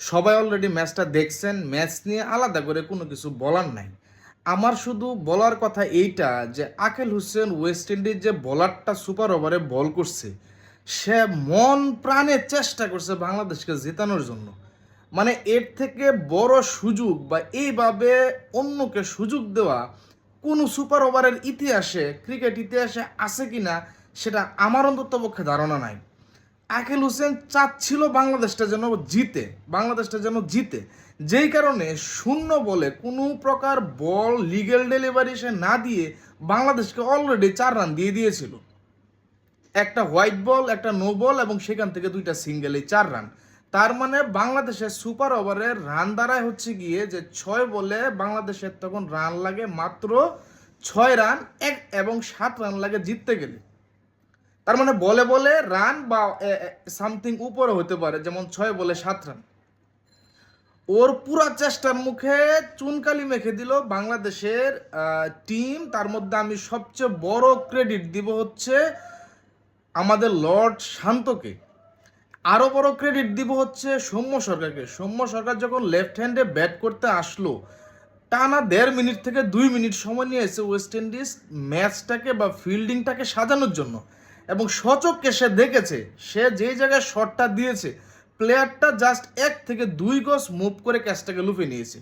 সবাই অলরেডি ম্যাচটা দেখছেন ম্যাচ নিয়ে আলাদা করে কোনো কিছু বলার নাই। আমার শুধু বলার কথা এইটা যে আকেল হোসেন ওয়েস্ট ইন্ডিজ যে বলারটা সুপার ওভারে বল করছে, সে মন প্রাণে চেষ্টা করছে বাংলাদেশকে জেতানোর জন্য। মানে এর থেকে বড় সুযোগ বা এইভাবে অন্যকে সুযোগ দেওয়া কোনো সুপার ওভারের ইতিহাসে ক্রিকেট ইতিহাসে আছে কিনা, সেটা আমার অন্তত পক্ষে ধারণা নাই। আকেল হোসেন চাচ্ছিল বাংলাদেশটা যেন জিতে, বাংলাদেশটা যেন জিতে। যেই কারণে শূন্য বলে কোনো প্রকার বল লিগেল ডেলিভারি সে না দিয়ে বাংলাদেশকে অলরেডি চার রান দিয়ে দিয়েছিল। একটা হোয়াইট বল একটা নো বল এবং সেখান থেকে দুইটা সিঙ্গেল চার রান তার মানে বাংলাদেশের সুপার ওভারের রান দাঁড়ায় হচ্ছে গিয়ে যে ছয় বলে বাংলাদেশের তখন রান লাগে মাত্র ছয় রান এক এবং সাত রান লাগে জিততে গেলে। তার মানে বলে বলে রান বা সামথিং উপরে হতে পারে, যেমন ছয় বলে সাত রান। ওর পুরা চেষ্টার মুখে চুনকালি মেখে দিল বাংলাদেশের টিম তার মধ্যে আমি সবচেয়ে বড় ক্রেডিট দিব হচ্ছে আমাদের লর্ড শান্তকে। আরও বড় ক্রেডিট দিব হচ্ছে সৌম্য সরকারকে। সৌম্য সরকার যখন লেফট হ্যান্ডে ব্যাট করতে আসলো, টানা দেড় মিনিট থেকে দুই মিনিট সময় নিয়েছে ওয়েস্ট ইন্ডিজ ম্যাচটাকে বা ফিল্ডিংটাকে সাজানোর জন্য। এবং সচককে সে দেখেছে। সে যেই জায়গায় শটটা দিয়েছে প্লেয়ারটা জাস্ট এক থেকে দুই গজ মুভ করে ক্যাচটাকে লুফে নিয়েছে।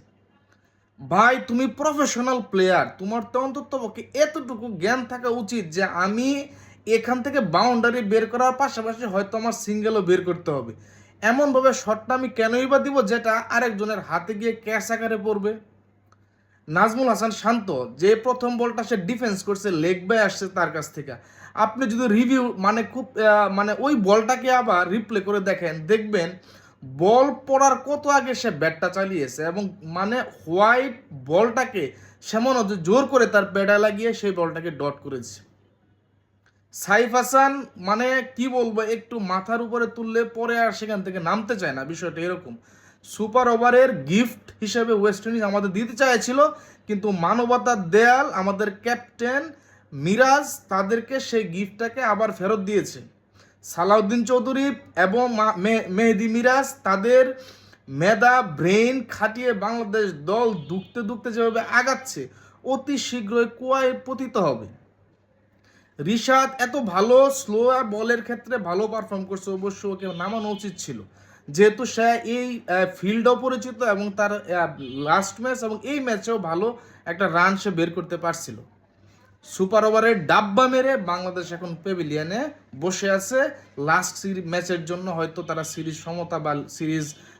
ভাই, তুমি প্রফেশনাল প্লেয়ার তোমার তো অন্তত পক্ষে এতটুকু জ্ঞান থাকা উচিত যে আমি এখান থেকে বাউন্ডারি বের করার পাশাপাশি হয়তো আমার সিঙ্গেলও বের করতে হবে। এমনভাবে শটটা আমি কেনই বা দিব যেটা আরেকজনের হাতে গিয়ে ক্যাচ আকারে পড়বে? নাজমুল হাসান শান্ত, যে প্রথম বলটা সে ডিফেন্স করছে লেগ বাই আসছে তার কাছ থেকে। আপনি যদি রিভিউ মানে খুব মানে ওই বলটাকে আবার রিপ্লে করে দেখেন, দেখবেন বল পড়ার কত আগে সে ব্যাটটা চালিয়েছে এবং মানে হোয়াইট বলটাকে সেমন জোর করে তার পেডা লাগিয়ে সেই বলটাকে ডট করেছে। সাইফ হাসান মানে কি বলব, একটু মাথার উপরে তুললে পরে আর সেখান থেকে নামতে চায় না, বিষয়টা এরকম। সুপার ওভারের গিফট হিসেবে ওয়েস্ট ইন্ডিজ আমাদের দিতে চাইছিল, কিন্তু মানবতার দেয়াল আমাদের ক্যাপ্টেন মিরাজ তাদেরকে সেই গিফটটাকে আবার ফেরত দিয়েছে। সালাউদ্দিন চৌধুরী এবং মেহেদি মিরাজ তাদের মেধা ব্রেন খাটিয়ে বাংলাদেশ দল দুখতে দুখতে যেভাবে আগাচ্ছে, অতি শীঘ্রই কুয়ায় পতিত হবে। রিশাদ এত ভালো স্লো বলের ক্ষেত্রে ভালো পারফর্ম করছে, অবশ্য ওকে নামানো উচিত ছিল। যেহেতু সে এই ফিল্ডও পরিচিত এবং তার লাস্ট ম্যাচ এবং এই ম্যাচেও ভালো একটা রান সে বের করতে পারছিল। সুপার ওভারে ডাব্বা মেরে বাংলাদেশ এখন পেভিলিয়নে বসে আছে। লাস্ট ম্যাচের জন্য হয়তো তারা সিরিজ সমতা বা সিরিজ